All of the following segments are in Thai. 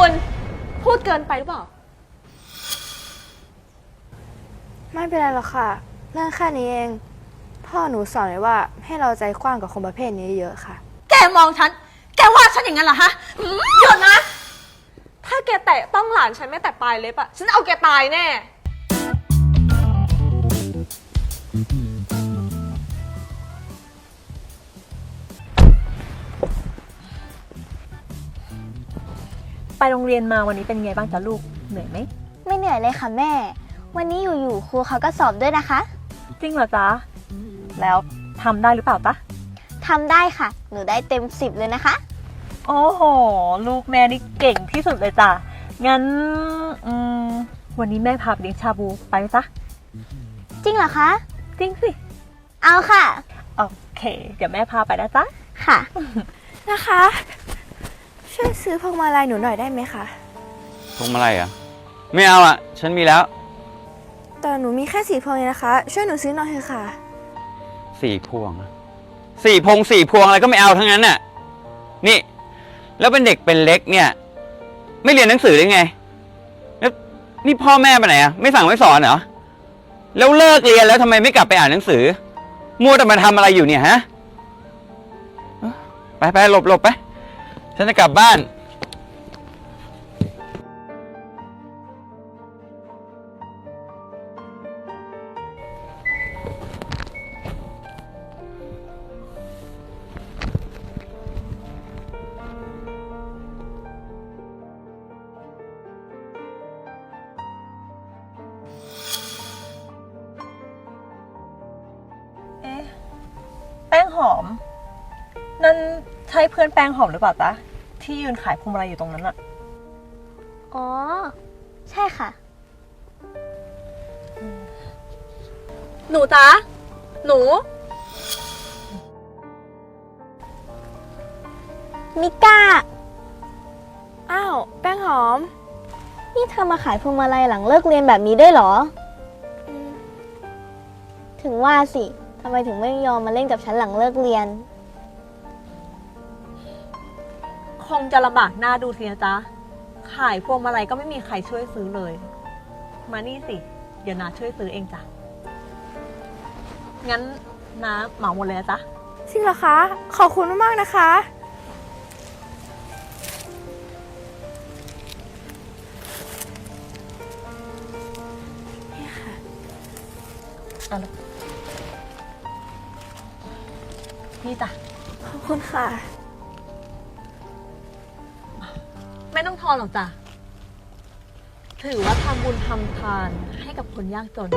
คุณพูดเกินไปหรือเปล่า ไม่เป็นไรหรอกค่ะ เรื่องแค่นี้เอง พ่อหนูสอนไว้ว่าให้เราใจกว้างกับคนประเภทนี้เยอะค่ะ แกมองฉัน แกว่าฉันอย่างนั้นเหรอฮะหืมหยุดนะ ถ้าแกแตะต้องหลานฉันไม่แต่ปลายเล็บอะฉันเอาแกตายแน่ ไปโรงเรียนมาวันนี้เป็นไงบ้างจ๊ะลูก เหนื่อยไหม ไม่เหนื่อยเลยค่ะแม่ วันนี้อยู่ๆครูเขาก็สอบด้วยนะคะ จริงเหรอจ๊ะ แล้วทำได้หรือเปล่าจ๊ะทำได้ค่ะ หนูได้เต็มสิบเลยนะคะ โอ้โห ลูกแม่นี่เก่งที่สุดเลยจ้ะ งั้นอืมวันนี้แม่พาไปเลี้ยงชาบูไปไหมจ๊ะ จริงเหรอคะ จริงสิ เอาค่ะ โอเค เดี๋ยวแม่พาไปนะจ๊ะ ค่ะ นะคะ ช่วยซื้อพวงมาลัยหนูหน่อยได้ไหมคะ พวงมาลัยเหรอะไม่เอาอะ ฉันมีแล้วแต่หนูมีแค่สี่พวงเองนะคะ ช่วยหนูซื้อหน่อยเถอะค่ะ สี่พวงอะสี่พวงสี่พวงอะไรก็ไม่เอาทั้งนั้นน่ะ นี่ แล้วเป็นเด็กเป็นเล็กเนี่ย ไม่เรียนหนังสือได้ไงแล้วนี่พ่อแม่ไปไหนอะไม่สั่งไม่สอนเหรอแล้วเลิกเรียนแล้วทำไมไม่กลับไปอ่านหนังสือ มัวแต่มาทำอะไรอยู่เนี่ยฮะเอ้อไปไปหลบหลบไป ฉันจะกลับบ้าน เอ๊ะแป้งหอม นั่นใช่เพื่อนแป้งหอมหรือเปล่าจ๊ะที่ยืนขายพวงมาลัยอยู่ตรงนั้นอะอ๋อ ใช่ค่ะ หนูจ๊ะหนู มิก้า อ้าว แป้งหอม นี่เธอมาขายพวงมาลัยหลังเลิกเรียนแบบนี้ได้วยเหรออืมถึงว่าสิทำไมถึงไม่ยอมมาเล่นกับฉันหลังเลิกเรียน คงจะลำบากหน้าดูสินะจ๊ะ ขายพวงมาลัยก็ไม่มีใครช่วยซื้อเลย มานี่สิ เดี๋ยวนาช่วยซื้อเองจ้ะ งั้นนาเหมาหมดเลยนะจ๊ะ จริงเหรอคะ ขอบคุณมากๆนะคะ นี่จ้ะ ขอบคุณค่ะ องทอนหรอกจ้ะ ถือว่าทำบุญทำทานให้กับคนยากจน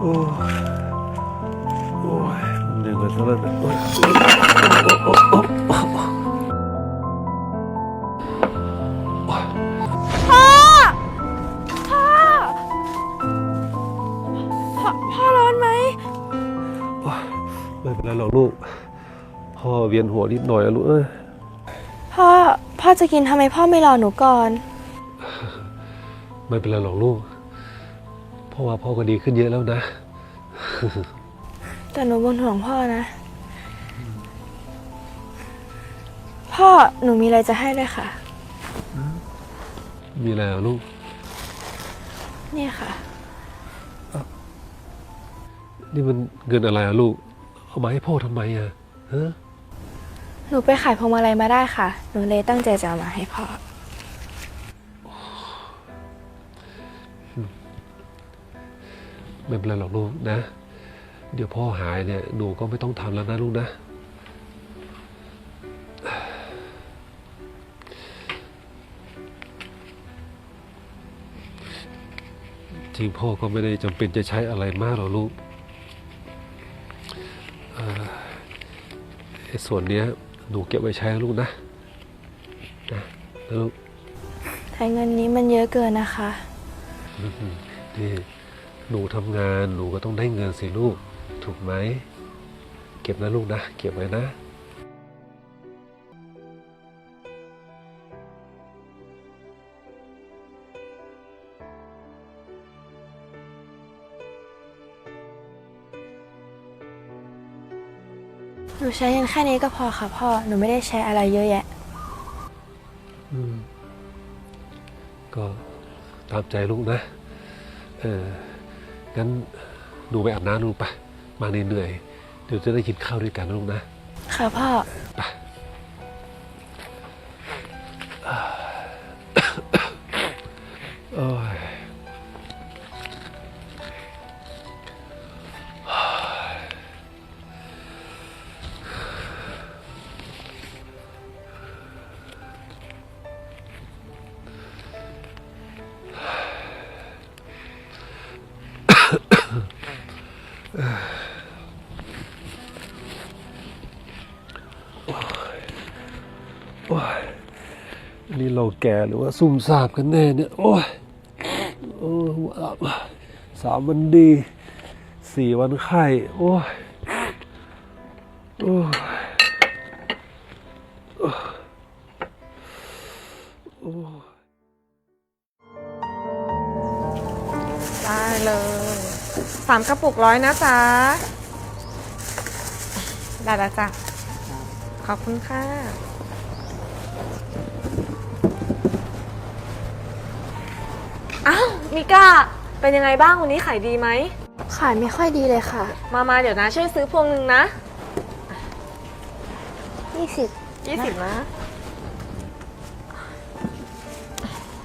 โอ้ยโอ้ยเหนื่อยกันซะแล้วเนี่ยโอ้ยโอ้ยพ่อ พ่อ พ่อ พ่อร้อนไหม โอ้ยไม่เป็นไรหรอกลูก พ่อเวียนหัวนิดหน่อยอะลูกเอ้ยพ่อ พ่อจะกินทำไมพ่อไม่รอหนูก่อน ไม่เป็นไรหรอกลูกเพราะว่าพ่อก็ดีขึ้นเยอะแล้วนะ แต่หนูบนห่วงพ่อนะ พ่อหนูมีอะไรจะให้ด้วยค่ะ มีอะไรอะลูกนี่ค่ะ นี่มันเงินอะไรอะลูก เอามาให้พ่อทำไมอะฮะหนูไปขายพวงมาลัยมาได้ค่ะ หนูเลยตั้งใจจะเอามาให้พ่อ ไม่เป็นไรหรอกลูกนะ เดี๋ยวพ่อหายเนี่ยหนูก็ไม่ต้องทำแล้วนะลูกนะจจริงพ่อก็ไม่ได้จำเป็นจะใช้อะไรมากหรอกลูกเอ่อไอ้ส่วนเนี้ยหนูเก็บไว้ใช้นะลูกนะนะนะลูกแต่เงินนี้มันเยอะเกินนะคะ นี่ หนูทำงานหนูก็ต้องได้เงินสิลูก ถูกไหม เก็บนะลูกนะ เก็บไว้นะหนูใช้เงินแค่นี้ก็พอค่ะพ่อ หนูไม่ได้ใช้อะไรเยอะแยะ อืม ก็ตามใจลูกนะ เออ งั้นหนูไปอาบน้ำลูกไป มาเหนื่อยๆเดี๋ยวจะได้กินข้าวด้วยกันนะลูกนะ ค่ะพ่อโเราแก่หรือว่าซุ่มซามกันแน่เนี่ยโอ้ยโอ้ยสามวันดีสี่วันไข้โอ้ยโอ้ยโอ้ยได้เลยสามกระปุกร้อยนะจ๊ะ ได้แล้วจ้ะ ขอบคุณค่ะ อ้าวมิก้าเป็นยังไงบ้างวันนี้ขายดีไหม ขายไม่ค่อยดีเลยค่ะ มามาเดี๋ยวนะ ช่วยซื้อพวงหนึ่งนะ20 ยี่สิบนะ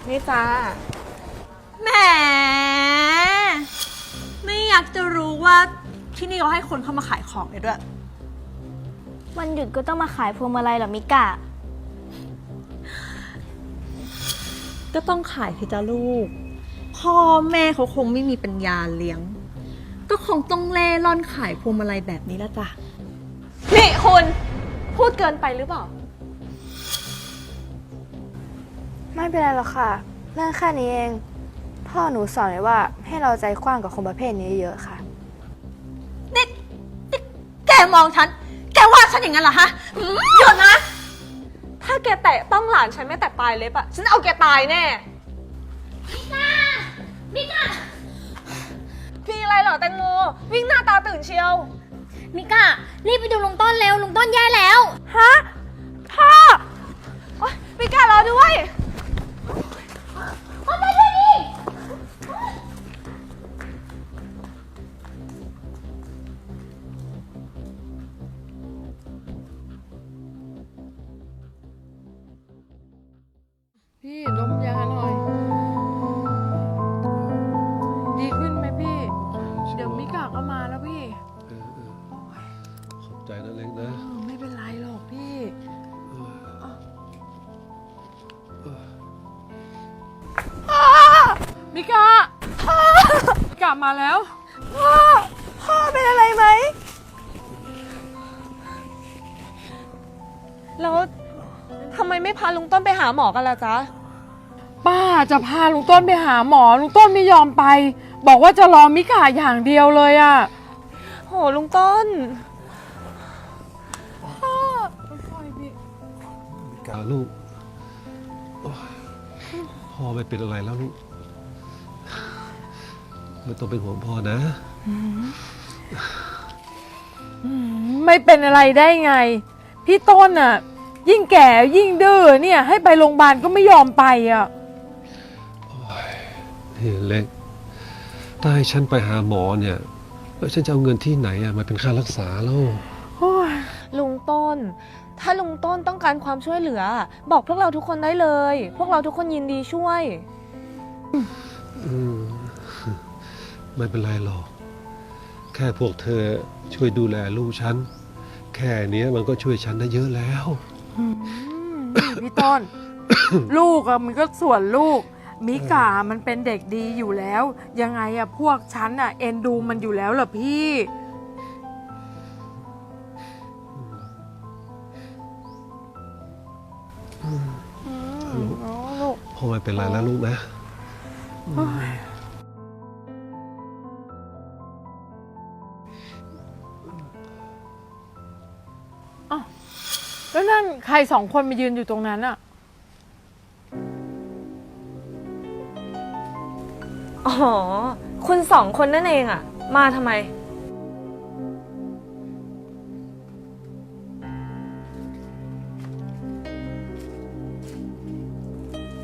นี่จ้า แหม ไม่อยากจะรู้ว่าที่นี่เขาให้คนเข้ามาขายของเลยด้วย วันหยุดก็ต้องมาขายพวงมาลัยเหรอมิกะ ก็ต้องขายสิจ้าลูก พ่อแม่เขาคงไม่มีปัญญาเลี้ยง ก็คงต้องเล่ร่อนขายพวงมาลัยแบบนี้ละจ้ะ นี่คุณพูดเกินไปหรือเปล่า ไม่เป็นไรหรอกค่ะ เรื่องแค่นี้เอง พ่อหนูสอนไว้ว่าให้เราใจกว้างกับคนประเภทนี้เยอะค่ะ นี่นี่แกมองฉัน แกว่าฉันอย่างนั้นเหรอฮะหืมหยุดนะ ถ้าแกแตะต้องหลานฉันไม่แต่ปลายเล็บอะฉันเอาแกตายแน่มิ พี่อะไรเหรอแตงโม วิ่งหน้าตาตื่นเชียว มิกะรีบไปดูลุงต้นเร็วลุงต้นแย่แล้ว ฮะ พ่อโอ๊ยมิก้ารอด้วยพี่ดมยาหน่อย มิกามาแล้วพ่อเป็นอะไรไหม แล้วทำไมไม่พาลุงต้นไปหาหมอกันล่ะจ๊ะ ป้าจะพาลุงต้นไปหาหมอลุงต้นไม่ยอมไป บอกว่าจะรอมิกาอย่างเดียวเลยอะโหลุงต้นกาลูกโอ้ยพ่อไม่เป็นอะไรแล้วลูก ไม่ต้องเป็นห่วงพ่อนะ ไม่เป็นอะไรได้ไง พี่ต้นอะยิ่งแก่ยิ่งดื้อเนี่ย ให้ไปโรงพยาบาลก็ไม่ยอมไปอะนี่เล็ก ถ้าให้ฉันไปหาหมอเนี่ยแล้วฉันจะเอาเงินที่ไหนอะมาเป็นค่ารักษาแล้วโอ้ยลุงต้น ถ้าลุงต้นต้องการความช่วยเหลือ บอกพวกเราทุกคนได้เลย พวกเราทุกคนยินดีช่วย อืม ไม่เป็นไรหรอก แค่พวกเธอช่วยดูแลลูกฉัน แค่เนี้ยมันก็ช่วยฉันได้เยอะแล้วอืมนี่พี่ต้น ลูกอะมันก็ส่วนลูก มิกามันเป็นเด็กดีอยู่แล้ว ยังไงอะพวกฉันอะเอ็นดูมันอยู่แล้วเหรอพี่พ่อไม่เป็นไรแล้วลูกนะ แล้วนั่นใครสองคนมายืนอยู่ตรงนั้นอะอ๋อ คุณสองคนนั่นเองอะมาทำไม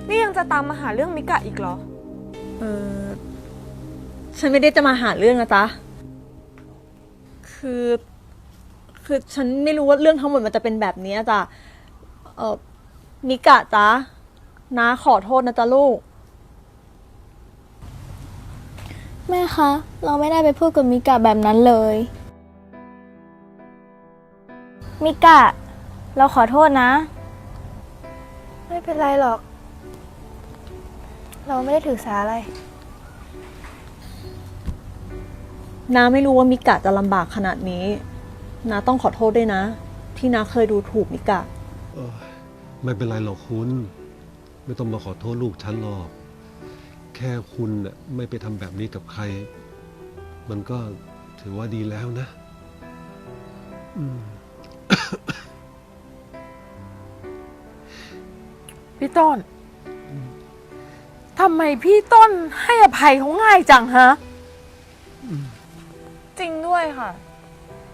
นี่ยังจะตามมาหาเรื่องมิกะอีกเหรอ เออ ฉันไม่ได้จะมาหาเรื่องนะจ๊ะ คือ คือฉันไม่รู้ว่าเรื่องทั้งหมดมันจะเป็นแบบนี้จ้ะเออมิกะจ๊ะน้าขอโทษนะจ๊ะลูก แม่คะ เราไม่ได้ไปพูดกับมิกะแบบนั้นเลย มิกะ เราขอโทษนะ ไม่เป็นไรหรอก เราไม่ได้ถือสาอะไร น้าไม่รู้ว่ามิกะจะลำบากขนาดนี้ น้าต้องขอโทษด้วยนะ ที่น้าเคยดูถูกมิกะ เอ้ยไม่เป็นไรหรอกคุณ ไม่ต้องมาขอโทษลูกฉันหรอก แค่คุณน่ะไม่ไปทำแบบนี้กับใคร มันก็ถือว่าดีแล้วนะ อืม พี่ต้นทำไมพี่ต้นให้อภัยเขาง่ายจังฮะ จริงด้วยค่ะ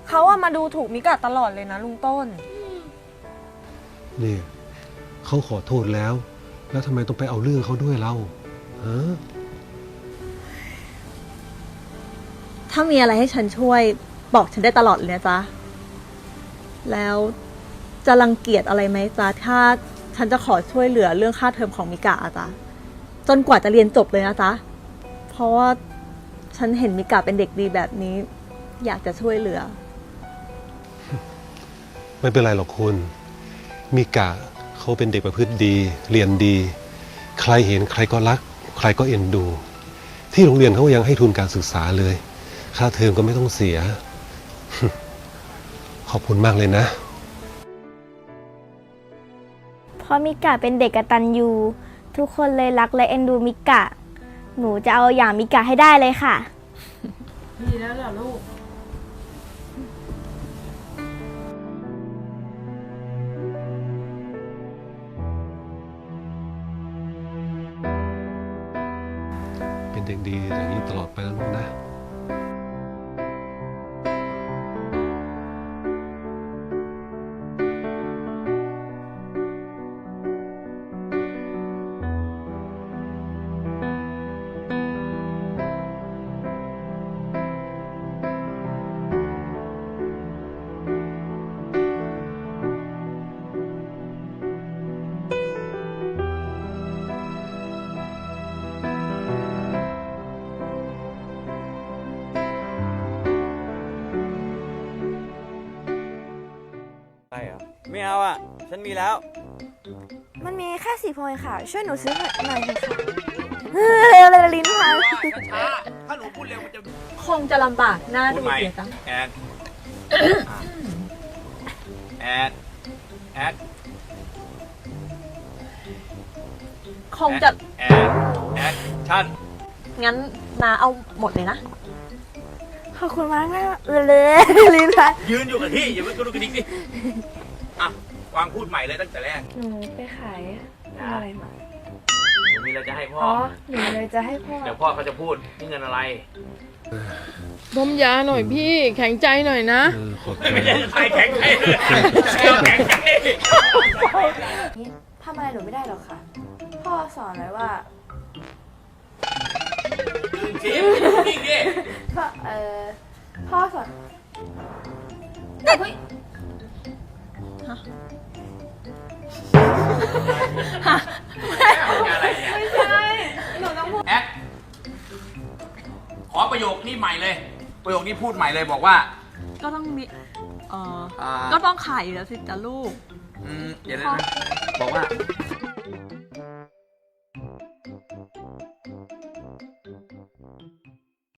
เขาอะมาดูถูกมิกะตลอดเลยนะลุงต้น นี่เขาขอโทษแล้ว แล้วทำไมต้องไปเอาเรื่องเขาด้วยเราฮะถ้ามีอะไรให้ฉันช่วยบอกฉันได้ตลอดเลยนะจ๊ะ แล้วจะรังเกียจอะไรไหมจ๊ะ ถ้าฉันจะขอช่วยเหลือเรื่องค่าเทอมของมิกะอะจ๊ะ จนกว่าจะเรียนจบเลยนะจ๊ะ เพราะว่าฉันเห็นมิกะเป็นเด็กดีแบบนี้ อยากจะช่วยเหลือ ไม่เป็นไรหรอกคุณ มิกะเขาเป็นเด็กประพฤติดี เรียนดี ใครเห็นใครก็รัก ใครก็เอ็นดู ที่โรงเรียนเขายังให้ทุนการศึกษาเลย ค่าเทอมก็ไม่ต้องเสีย ขอบคุณมากเลยนะ เพราะมิกะเป็นเด็กกตัญญูทุกคนเลยรักและเอ็นดูมิกะ หนูจะเอาอย่างมิกะให้ได้เลยค่ะ ดีแล้วเหรอลูก ช่เหรอไม่เอาอะ ฉันมีแล้ว มันมีแค่สี่พวงเองค่ะ ช่วยหนูซื้อหน่อยหน่อยเถอะค่ะเร็วเลยลิ้นพันถ้าหนูพูดเร็วมันจะคงจะลำบากหน้าพูดูดใหม่เสียจังแอดแอดแอดคงจะแอดแอดชั่นงั้นนาเอาหมดเลยนะ ขอบคุณมากนะเลยลิ้นพันยืนอยู่กับที่อย่าเพิ่งกระดุกกระดิกดิอะวางพูดใหม่เลยตั้งแต่แรกหนูไปขายอะไรมาหมีอะไรจะให้พ่ออ๋อหนูเลยจะให้พ่อเดี๋ยวพ่อเขาจะพูดนี่เงินอะไรดมยาหน่อยพี่แข็งใจหน่อยนะไม่ใช่ใครแข็งใจเลยแก้แข็งใจทำอะไรหนูไม่ได้หรอกค่ะ พ่อสอนไว้ว่า สียงจริงดิพ่อเออพ่อสอนอะไรเนี่ยไม่ใช่หนูต้องพูดแอดขอประโยคนี้ใหม่เลย ประโยคนี้พูดใหม่เลยบอกว่า ก็ต้องมีเอออ่า ก็ต้องขายอยู่แล้วสิจ้ะลูก อืมเดี๋ยวนะบอกว่า